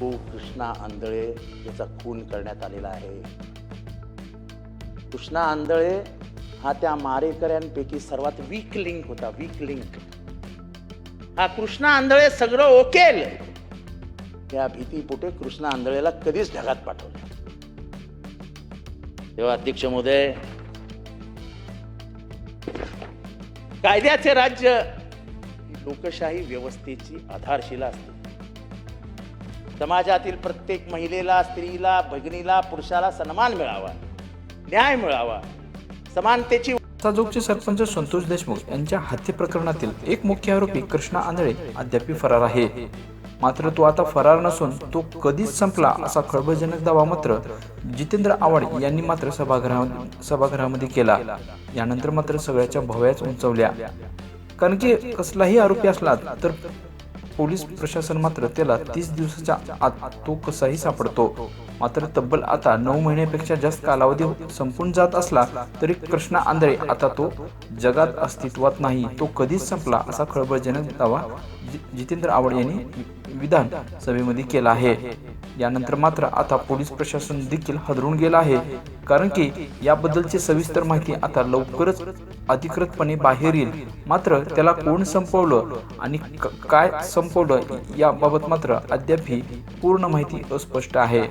भाऊ कृष्णा आंधळे याचा खून करण्यात आलेला आहे. कृष्णा आंधळे हा त्या मारेकऱ्यांपैकी सर्वात वीक लिंक होता वीक लिंक हा कृष्णा आंधळे सगळं ओकेल. या भीतीपोटे कृष्णा आंधळेला कधीच ढगात पाठवलं तेव्हा अध्यक्ष महोदय कायद्याचे राज्य लोकशाही व्यवस्थेची आधारशिला असते. समाजातील प्रत्येक महिलेला स्त्रीला भगिनीला पुरुषाला सन्मान मिळावा न्याय मिळावा. समानतेची साजोगचे सरपंच संतोष देशमुख यांच्या हत्ये प्रकरणातील एक मुख्य आरोपी कृष्णा आंधळे अद्याप फरार आहे. मात्र तो आता फरार नसून तो कधीच संपला असा खळबळजनक दावा मात्र जितेंद्र आव्हाड यांनी मात्र सभागृहा सभागृहामध्ये केला. यानंतर मात्र सगळ्याच्या भव्याच उंचवल्या. कारण की कसलाही आरोपी असला तर पोलीस प्रशासन मात्र त्याला तीस दिवसाच्या आत तो कसाही सापडतो. मात्र तब्बल आता नऊ महिन्यापेक्षा जास्त कालावधी संपून जात असला तरी कृष्णा आंधळे आता तो जगात अस्तित्वात नाही. तो कधीच संपला असा खळबळजनक दावा जि- जितेंद्र आवड यांनी विधान सभेमध्ये केला आहे. यानंतर मात्र आता पोलीस प्रशासन देखील हदरून गेलं आहे. कारण की याबद्दलची सविस्तर माहिती आता लवकरच अधिकृतपणे बाहेर येईल. मात्र त्याला कोण संपवलं आणि काय संपवलं याबाबत मात्र अद्यापही पूर्ण माहिती अस्पष्ट आहे.